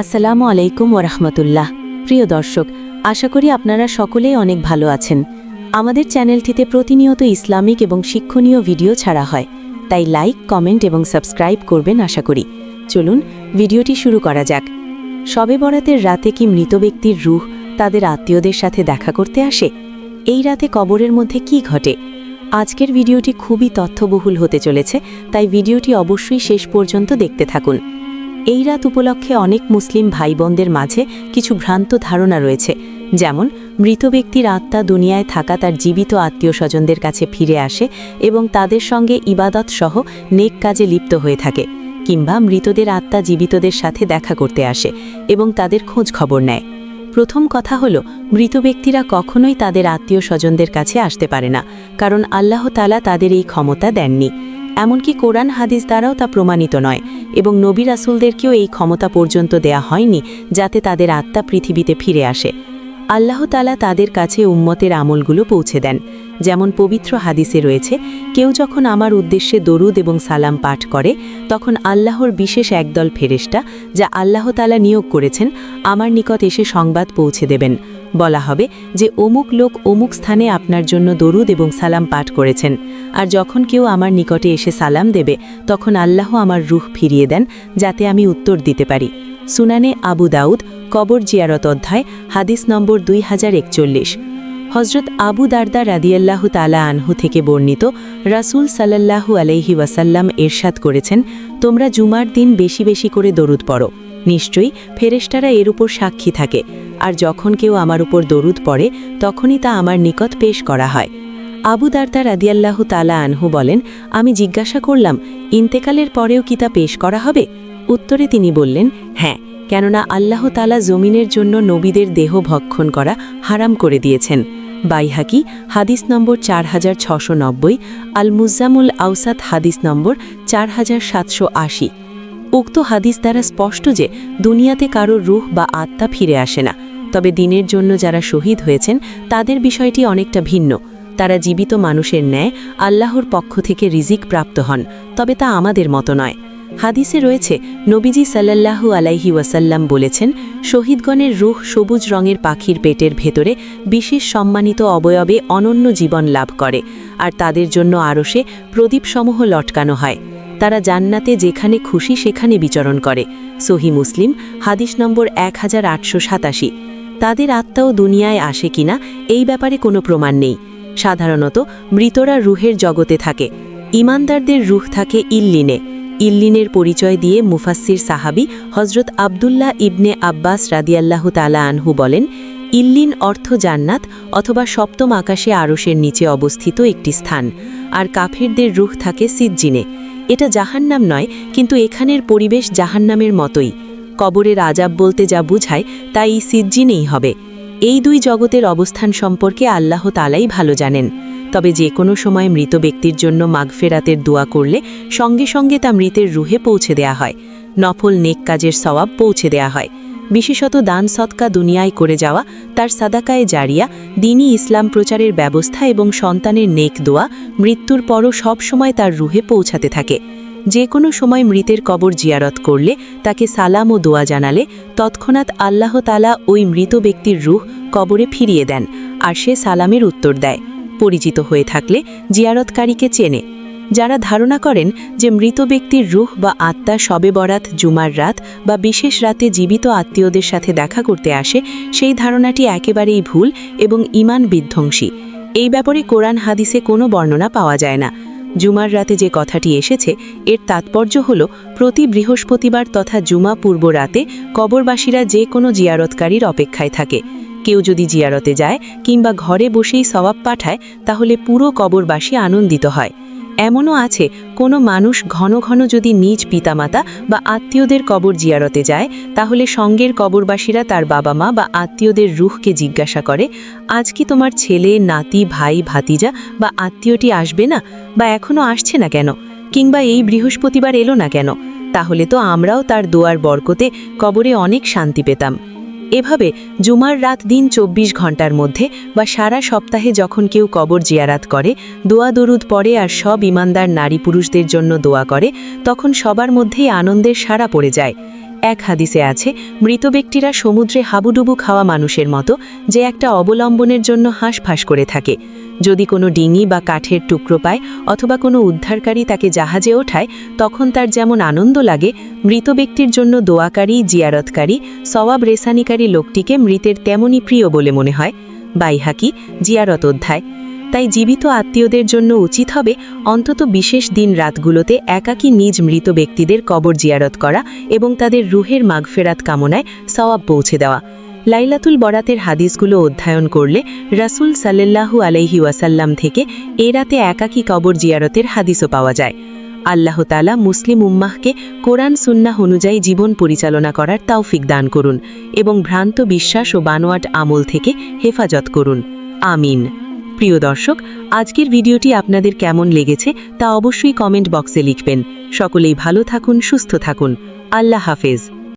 আসসালামু আলাইকুম ওরহমতুল্লাহ প্রিয় দর্শক, আশা করি আপনারা সকলেই অনেক ভালো আছেন। আমাদের চ্যানেলটিতে প্রতিনিয়ত ইসলামিক এবং শিক্ষণীয় ভিডিও ছাড়া হয়। তাই লাইক, কমেন্ট এবং সাবস্ক্রাইব করবেন আশা করি। চলুন, ভিডিওটি শুরু করা যাক। শবে বরাতের রাতে কি মৃত ব্যক্তির রুহ তাদের আত্মীয়দের সাথে দেখা করতে আসে? এই রাতে কবরের মধ্যে কি ঘটে? আজকের ভিডিওটি খুবই তথ্যবহুল হতে চলেছে, তাই ভিডিওটি অবশ্যই শেষ পর্যন্ত দেখতে থাকুন। এই রাত উপলক্ষে অনেক মুসলিম ভাই বোনদের মাঝে কিছু ভ্রান্ত ধারণা রয়েছে। যেমন, মৃত ব্যক্তির আত্মা দুনিয়ায় থাকা তার জীবিত আত্মীয় স্বজনদের কাছে ফিরে আসে এবং তাদের সঙ্গে ইবাদত সহ নেক কাজে লিপ্ত হয়ে থাকে, কিংবা মৃতদের আত্মা জীবিতদের সাথে দেখা করতে আসে এবং তাদের খোঁজ খবর নেয়। প্রথম কথা হলো, মৃত ব্যক্তিরা কখনোই তাদের আত্মীয় স্বজনদের কাছে আসতে পারে না, কারণ আল্লাহ তালা তাদের এই ক্ষমতা দেননি। এমনকি কোরআন হাদিস দ্বারাও তা প্রমাণিত নয় এবং নবী রাসুলদেরকেও এই ক্ষমতা পর্যন্ত দেয়া হয়নি যাতে তাদের আত্মা পৃথিবীতে ফিরে আসে। আল্লাহ তালা তাদের কাছে উম্মতের আমলগুলো পৌঁছে দেন। যেমন পবিত্র হাদিসে রয়েছে, কেউ যখন আমার উদ্দেশ্যে দরুদ এবং সালাম পাঠ করে, তখন আল্লাহর বিশেষ একদল ফেরেস্টা যা আল্লাহ তালা নিয়োগ করেছেন, আমার নিকট এসে সংবাদ পৌঁছে দেবেন। বলা হবে যে অমুক লোক অমুক স্থানে আপনার জন্য দরুদ এবং সালাম পাঠ করেছেন। আর যখন কেউ আমার নিকটে এসে সালাম দেবে, তখন আল্লাহ আমার রুহ ফিরিয়ে দেন, যাতে আমি উত্তর দিতে পারি। সুনানে আবু দাউদ, কবর জিয়ারত অধ্যায়, হাদিস নম্বর দুই হাজার একচল্লিশ। হজরত আবু দারদা রাদিয়াল্লাহু তালা আনহু থেকে বর্ণিত, রাসূল সাল্লাল্লাহু আলাইহি ওয়াসাল্লাম এরশাদ করেছেন, তোমরা জুমার দিন বেশি বেশি করে দরুদ পড়ো। নিশ্চয়ই ফেরেশতারা এর উপর সাক্ষী থাকে, আর যখন কেউ আমার উপর দরুদ পড়ে, তখনই তা আমার নিকট পেশ করা হয়। আবু দারদা রাদিয়াল্লাহু তালা আনহু বলেন, আমি জিজ্ঞাসা করলাম, ইন্তেকালের পরেও কি তা পেশ করা হবে? উত্তরে তিনি বললেন হ্যাঁ কেননা আল্লাহ তালা জমিনের জন্য নবীদের দেহ ভক্ষণ করা হারাম করে দিয়েছেন। বাইহাকি, হাদিস নম্বর চার হাজার ছশো নব্বই আল মুজামুল আউসাদ হাদিস নম্বর চার হাজার সাতশো আশি। উক্ত হাদিস দ্বারা স্পষ্ট যে দুনিয়াতে কারও রুহ বা আত্মা ফিরে আসে না। তবে দিনের জন্য যারা শহীদ হয়েছেন, তাদের বিষয়টি অনেকটা ভিন্ন। তারা জীবিত মানুষের ন্যায় আল্লাহর পক্ষ থেকে রিজিক প্রাপ্ত হন, তবে তা আমাদের মতো নয়। হাদিসে রয়েছে, নবীজি সাল্লাল্লাহু আলাইহি ওয়াসাল্লাম বলেছেন, শহীদগণের রুহ সবুজ রঙের পাখির পেটের ভেতরে বিশেষ সম্মানিত অবয়বে অনন্য জীবন লাভ করে, আর তাদের জন্য আরশে প্রদীপসমূহ লটকানো হয়। তারা জান্নাতে যেখানে খুশি সেখানে বিচরণ করে। সহি মুসলিম, হাদিস নম্বর এক হাজার আটশো সাতাশি। তাদের আত্মাও দুনিয়ায় আসে কিনা এই ব্যাপারে কোনো প্রমাণ নেই। সাধারণত মৃতরা রুহের জগতে থাকে। ইমানদারদের রুহ থাকে ইল্লিনে। ইল্লিনের পরিচয় দিয়ে মুফাসির সাহাবি হজরত আবদুল্লাহ ইবনে আব্বাস রাদিয়াল্লাহ তালা আনহু বলেন, ইল্লিন অর্থ জান্নাত অথবা সপ্তম আকাশে আরসের নিচে অবস্থিত একটি স্থান, আর কাফিরদের রুহ থাকে সিজ্জিনে। এটা জাহান্নাম নয়, কিন্তু এখানের পরিবেশ জাহান্নামের মতোই। কবরের আজাব বলতে যা বুঝায়, তাই সিজ্জিনেই হবে। এই দুই জগতের অবস্থান সম্পর্কে আল্লাহ তালাই ভালো জানেন। তবে যে কোনো সময় মৃত ব্যক্তির জন্য মাগফেরাতের দোয়া করলে সঙ্গে সঙ্গে তা মৃতের রুহে পৌঁছে দেয়া হয়। নফল নেক কাজের সওয়াব পৌঁছে দেয়া হয়। বিশেষত দান সৎকা দুনিয়ায় করে যাওয়া, তার সাদাকায়ে জারিয়া, দিনই ইসলাম প্রচারের ব্যবস্থা এবং সন্তানের নেক দোয়া, মৃত্যুর পরও সব সময় তার রুহে পৌঁছাতে থাকে। যে কোনো সময় মৃতের কবর জিয়ারত করলে, তাকে সালাম ও দোয়া জানালে, তৎক্ষণাৎ আল্লাহ তালা ওই মৃত ব্যক্তির রুহ কবরে ফিরিয়ে দেন, আর সে সালামের উত্তর দেয়। পরিচিত হয়ে থাকলে জিয়ারতকারীকে চেনে। যারা ধারণা করেন যে মৃত ব্যক্তির রুহ বা আত্মা শবে বরাত, জুমার রাত বা বিশেষ রাতে জীবিত আত্মীয়দের সাথে দেখা করতে আসে, সেই ধারণাটি একেবারেই ভুল এবং ইমান বিধ্বংসী। এই ব্যাপারে কোরআন হাদিসে কোনো বর্ণনা পাওয়া যায় না। জুমার রাতে যে কথাটি এসেছে, এর তাৎপর্য হল প্রতি বৃহস্পতিবার তথা জুমা পূর্ব রাতে কবরবাসীরা যে কোনো জিয়ারতকারীর অপেক্ষায় থাকে। কেউ যদি জিয়ারতে যায় কিংবা ঘরে বসেই সওয়াব পাঠায়, তাহলে পুরো কবরবাসী আনন্দিত হয়। এমনও আছে, কোনো মানুষ ঘন ঘন যদি নিজ পিতামাতা বা আত্মীয়দের কবর জিয়ারতে যায়, তাহলে সঙ্গের কবরবাসীরা তার বাবা মা বা আত্মীয়দের রুহকে জিজ্ঞাসা করে, আজ কি তোমার ছেলে, নাতি, ভাই, ভাতিজা বা আত্মীয়টি আসবে না? বা এখনও আসছে না কেন? কিংবা এই বৃহস্পতিবার এলো না কেন? তাহলে তো আমরাও তার দোয়ার বরকতে কবরে অনেক শান্তি পেতাম। এভাবে জুমার রাত দিন চব্বিশ ঘণ্টার মধ্যে বা সারা সপ্তাহে যখন কেউ কবর জিয়ারাত করে, দোয়া দরুদ পড়ে আর সব ইমানদার নারী পুরুষদের জন্য দোয়া করে, তখন সবার মধ্যেই আনন্দের সারা পড়ে যায়। এক হাদিসে আছে, মৃত ব্যক্তিরা সমুদ্রে হাবুডুবু খাওয়া মানুষের মতো, যে একটা অবলম্বনের জন্য হাঁসফাঁস করে থাকে। যদি কোনো ডিঙি বা কাঠের টুকরো পায় অথবা কোনো উদ্ধারকারী তাকে জাহাজে ওঠায়, তখন তার যেমন আনন্দ লাগে, মৃত ব্যক্তির জন্য দোয়াকারী, জিয়ারতকারী, সওয়াব রেসানিকারী লোকটিকে মৃতের তেমনই প্রিয় বলে মনে হয়। বাইহাকি, জিয়ারত অধ্যায়। তাই জীবিত আত্মীয়দের জন্য উচিত হবে অন্তত বিশেষ দিন রাতগুলোতে একাকী নিজ মৃত ব্যক্তিদের কবর জিয়ারত করা এবং তাদের রুহের মাগফেরাত কামনায় সওয়াব পৌঁছে দেওয়া। লাইলাতুল বরাতের হাদিসগুলো অধ্যয়ন করলে রাসূল সাল্লাল্লাহু আলাইহি ওয়াসাল্লাম থেকে এ রাতে একাকী কবর জিয়ারতের হাদিসও পাওয়া যায়। আল্লাহ তালা মুসলিম উম্মাহকে কোরআন সুন্নাহ অনুযায়ী জীবন পরিচালনা করার তাওফিক দান করুন এবং ভ্রান্ত বিশ্বাস ও বানোয়াট আমল থেকে হেফাজত করুন। আমিন। প্রিয় দর্শক, আজকের ভিডিওটি আপনাদের কেমন লেগেছে তা অবশ্যই কমেন্ট বক্সে লিখবেন। সকলেই ভালো থাকুন, সুস্থ থাকুন। আল্লাহ হাফেজ।